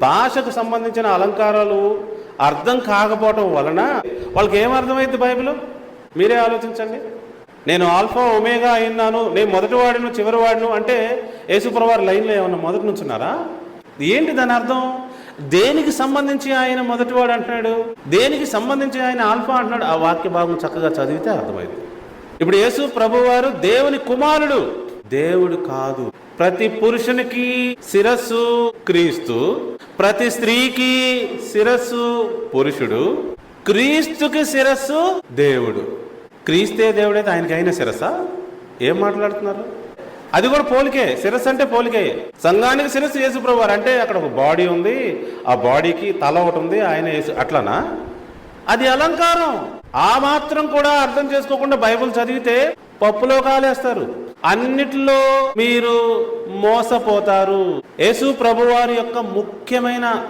భాషకు సంబంధించిన అలంకారాలు అర్థం కాకపోవటం వలన వాళ్ళకి ఏమర్థమైంది బైబిల్? మీరే ఆలోచించండి. నేను ఆల్ఫా ఒమేగా అయినాను నేను మొదటి వాడిను చివరి వాడిను అంటే యేసుప్రవారి లైన్లో ఏమన్నా మొదటి నుంచున్నారా ఏంటి దాని అర్థం? దేనికి సంబంధించి ఆయన మొదటివాడు అంటున్నాడు? దేనికి సంబంధించి ఆయన ఆల్ఫా అంటున్నాడు? ఆ వాక్య భాగం చక్కగా చదివితే అర్థమైంది. ఇప్పుడు యేసు ప్రభువారు దేవుని కుమారుడు. దేవుడు కాదు. ప్రతి పురుషునికి శిరస్సు క్రీస్తు. ప్రతి స్త్రీకి శిరస్సు పురుషుడు క్రీస్తుకి శిరస్సు దేవుడు. క్రీస్తే దేవుడైతే ఆయనకి అయిన ఏం మాట్లాడుతున్నారు? అది కూడా పోలికే శిరస్సు అంటే పోలికే. సంఘానికి శిరస్సు యేసు ప్రభువారు అంటే అక్కడ ఒక బాడీ ఉంది ఆ బాడీకి తల ఒకటి ఉంది ఆయన యేసు అట్లనా? అది అలంకారం. ఆ మాత్రం కూడా అర్థం చేసుకోకుండా బైబిల్ చదివితే పప్పులో కాలేస్తారు. అన్నిటిలో మీరు మోసపోతారు. యేసు ప్రభువారి యొక్క ముఖ్యమైన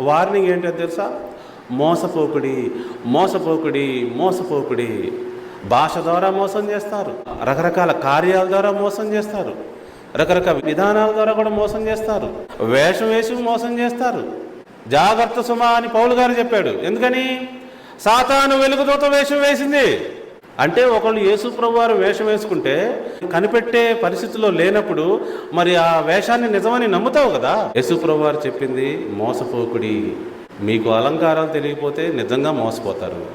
వార్నింగ్ ఏంటో తెలుసా? మోసపోకుడి మోసపోకుడి మోసపోకుడి. భాష ద్వారా మోసం చేస్తారు. రకరకాల కార్యాల ద్వారా మోసం చేస్తారు. రకరకాల విధానాల ద్వారా కూడా మోసం చేస్తారు. వేషం వేసి మోసం చేస్తారు. జాగ్రత్త సుమా అని పౌలు గారు చెప్పాడు. ఎందుకని? సాతాను వెలుగుతో వేషం వేసింది. అంటే ఒకళ్ళు యేసు వారు వేషం వేసుకుంటే కనిపెట్టే పరిస్థితిలో లేనప్పుడు మరి ఆ వేషాన్ని నిజమని నమ్ముతావు కదా? యేసు వారు చెప్పింది మోసపోకుడి. మీకు అలంకారాలు తెలియకపోతే నిజంగా మోసపోతారు.